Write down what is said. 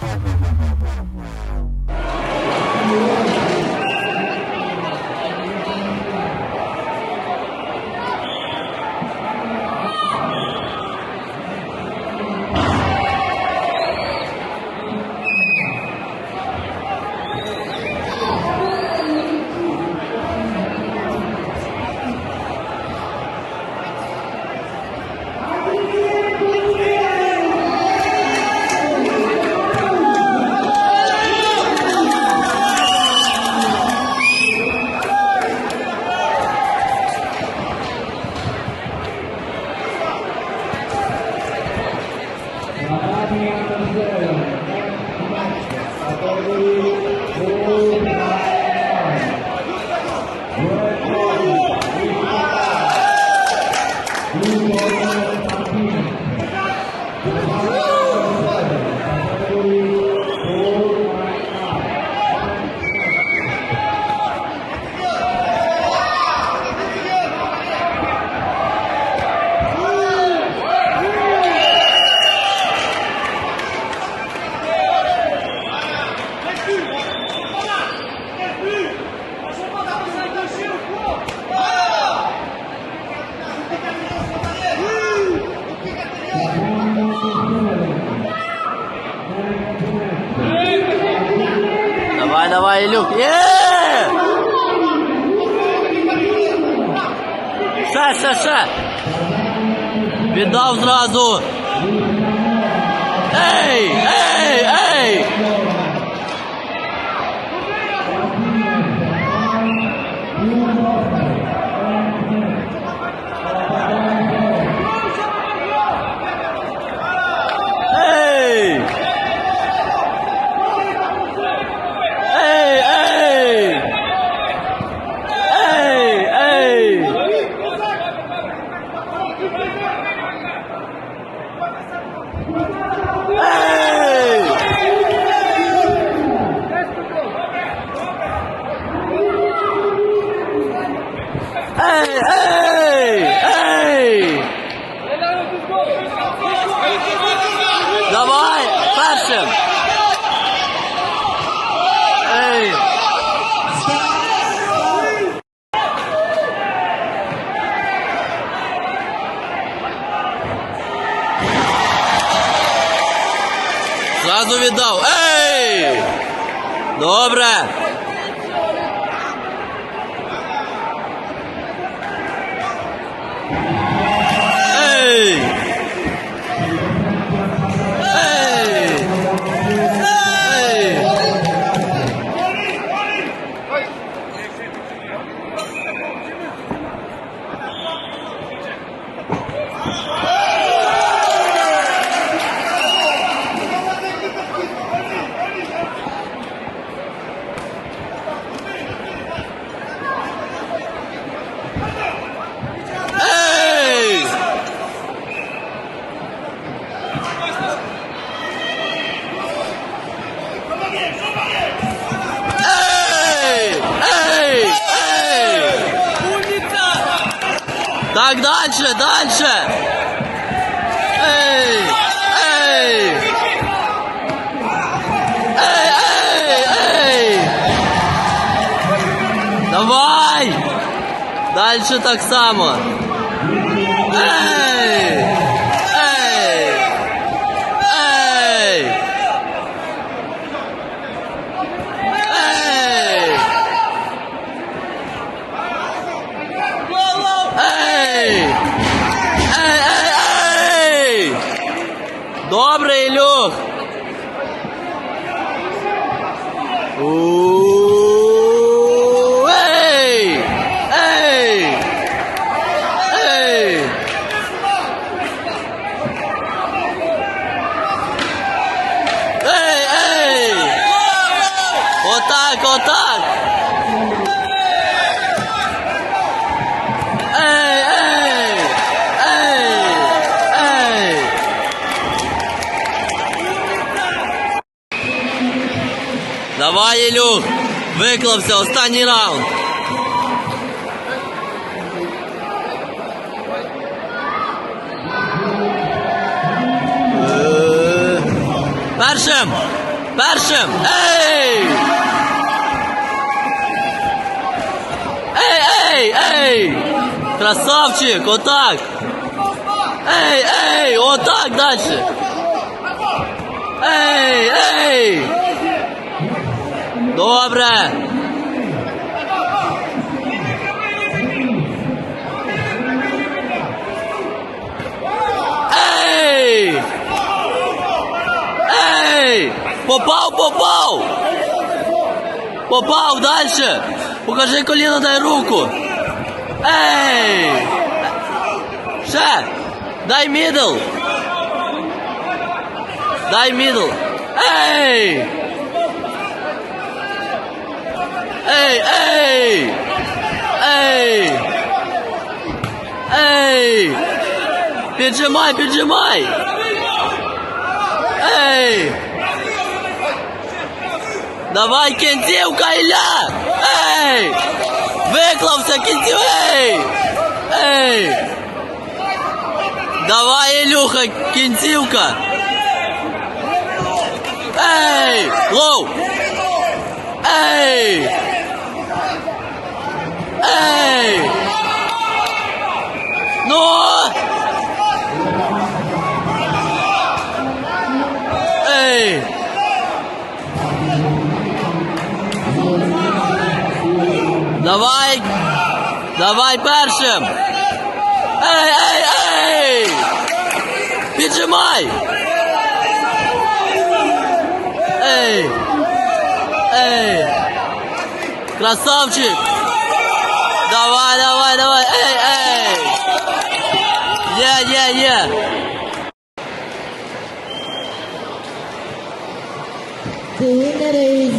Thank you. Давай, давай, Ілюк. Є! Ще, ще, ще. Віддав зразу. Ей, ей, ей! Зразу віддав. Ей! Добре. Так, дальше, дальше! Ей! Ей! Ей, ей, ей! Давай! Дальше так само. Ей! Ей! Ей! Ей! Ей! Ей, ей, ей! Добре, Ілюх! У, Ілюх! Виклався, останній раунд! Першим! Першим! Ей! Ей, ей, ей! Красавчик, отак! Ей, ей, отак дальше! Ей, ей! Ей! Попав, попав! Попав дальше! Покажи коліно, дай руку! Ей! Ще! Дай мідл! Дай мідл! Ей! Ей, ей! Ей! Ей! Піджимай, піджимай! Ей! Давай кінцівка, Ілля! Ей! Виклався кінців! Ей! Ей! Давай, Ілюха, кінцівка! Ей! Лоу! Ей! Ей! Ну! Давай! Давай першим! Ей, ей, ей! Піджимай! Ей! Ей! Красавчик! Давай, давай, давай! Ей, ей! Є, є, є! The winner is uh,